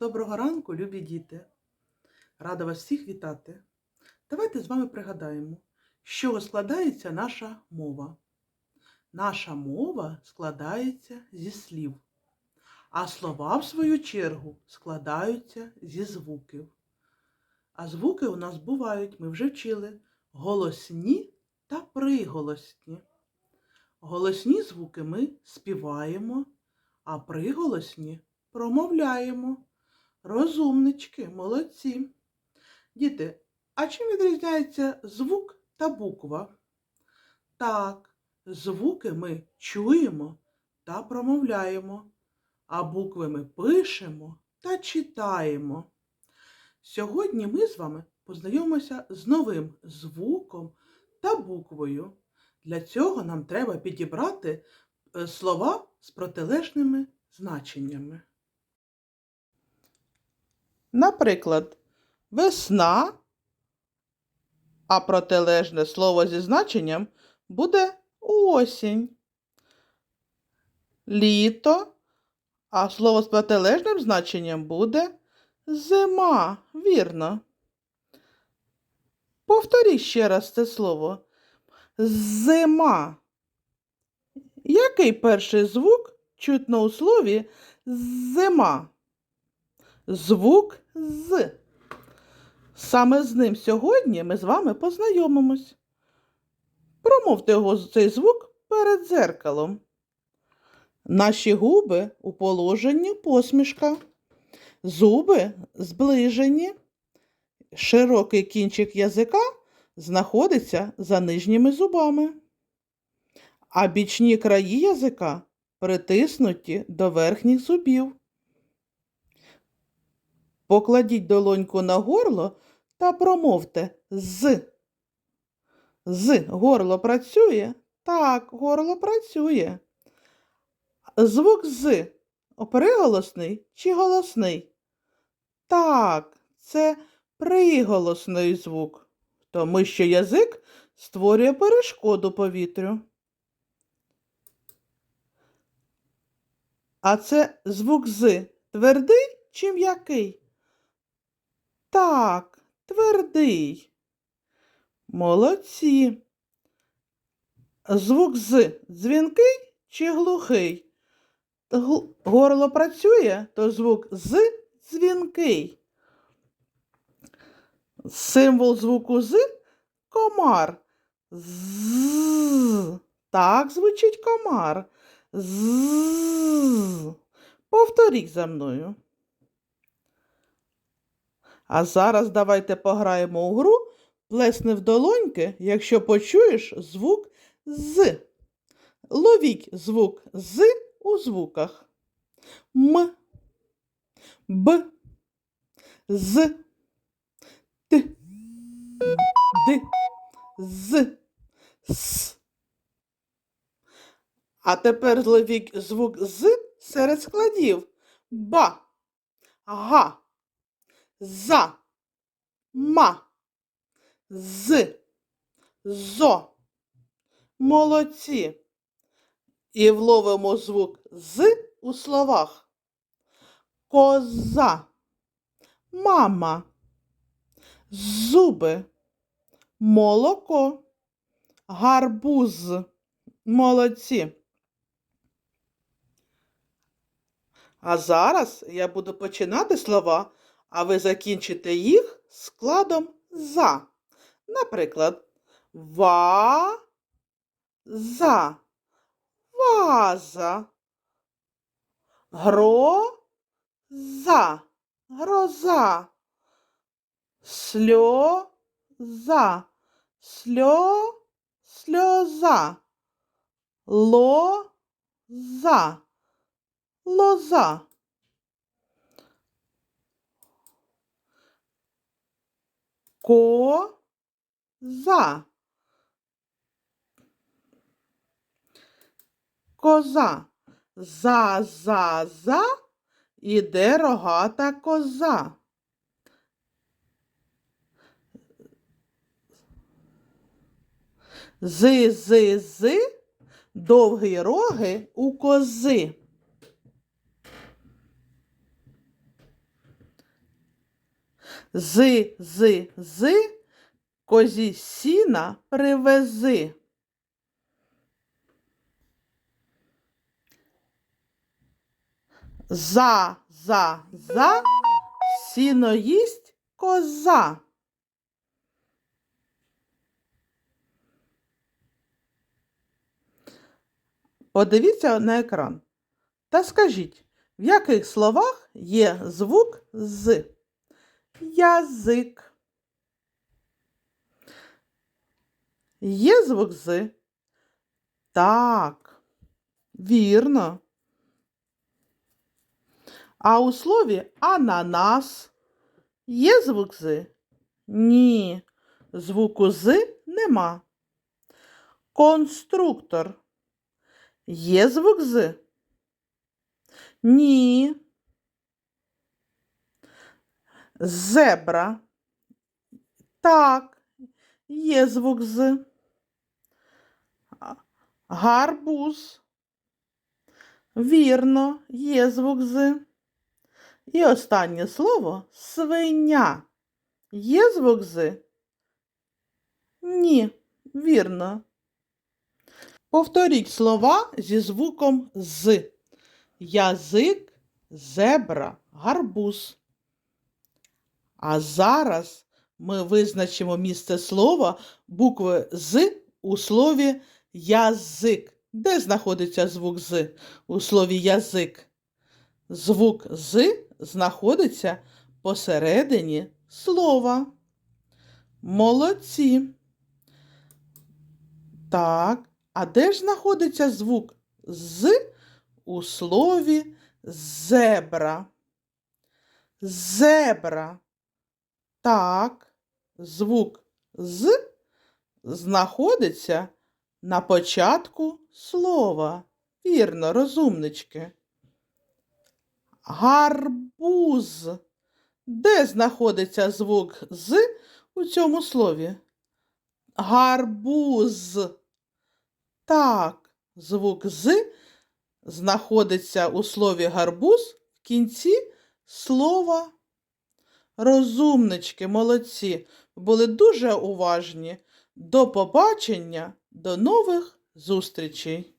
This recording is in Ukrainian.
Доброго ранку, любі діти! Рада вас всіх вітати. Давайте з вами пригадаємо, з чого складається наша мова. Наша мова складається зі слів, а слова, в свою чергу, складаються зі звуків. А звуки у нас бувають, ми вже вчили, голосні та приголосні. Голосні звуки ми співаємо, а приголосні промовляємо. Розумнички, молодці. Діти, а чим відрізняється звук та буква? Так, звуки ми чуємо та промовляємо, а букви ми пишемо та читаємо. Сьогодні ми з вами познайомимося з новим звуком та буквою. Для цього нам треба підібрати е, слова з протилежними значеннями. Наприклад, весна, а протилежне слово зі значенням буде осінь. Літо, а слово з протилежним значенням буде зима. Вірно. Повторіть ще раз це слово. Зима. Який перший звук чутно у слові зима? Звук з. Саме з ним сьогодні ми з вами познайомимось. Промовте його цей звук перед дзеркалом. Наші губи у положенні посмішка. Зуби зближені. Широкий кінчик язика знаходиться за нижніми зубами, а бічні краї язика притиснуті до верхніх зубів. Покладіть долоньку на горло та промовте з. З горло працює? Так, горло працює. Звук з приголосний чи голосний? Так, це приголосний звук, тому що язик створює перешкоду повітрю. А це звук з твердий чи м'який? Так, твердий. Молодці. Звук з дзвінкий чи глухий? Горло працює, то звук з дзвінкий. Символ звуку з комар. З. Так звучить комар. З. Повторіть за мною. А зараз давайте пограємо у гру. Плесни в долоньки, якщо почуєш звук з. Ловіть звук з у звуках. М, Б, З, Т, Д, З, С. А тепер зловіть звук з серед складів. Ба, га, за, ма, з, зо. Молодці. І вловимо звук з у словах. Коза, мама, зуби, молоко, гарбуз. Молодці. А зараз я буду починати слова, а ви закінчите їх складом за. Наприклад, ва, за, ваза, гро, за, гроза, сльо, за, сльо, сльоза, ло, за, лоза. Коза. Коза. За, за, за іде рогата коза. Зи, зи, зи, довгі роги у кози. Зи, зи, зи, козі сіна привези. За, за, за, сіно їсть коза. Подивіться на екран та скажіть, в яких словах є звук з? Язик. Є звук з? Так, вірно. А у слові ананас є звук з? Ні, звуку з нема. Конструктор. Є звук з? Ні. Зебра. Так, є звук з. Гарбуз. Вірно, є звук з. І останнє слово свиня. Є звук з? Ні, вірно. Повторіть слова зі звуком з. Язик, зебра, гарбуз. А зараз ми визначимо місце слова букви з у слові язик. Де знаходиться звук з у слові язик? Звук з знаходиться посередині слова. Молодці. Так, а де ж знаходиться звук з у слові зебра? Зебра. Так, звук з знаходиться на початку слова. Вірно, розумнички. Гарбуз. Де знаходиться звук з у цьому слові? Гарбуз. Так, звук з знаходиться у слові гарбуз в кінці слова. Розумнички, молодці, були дуже уважні. До побачення, до нових зустрічей!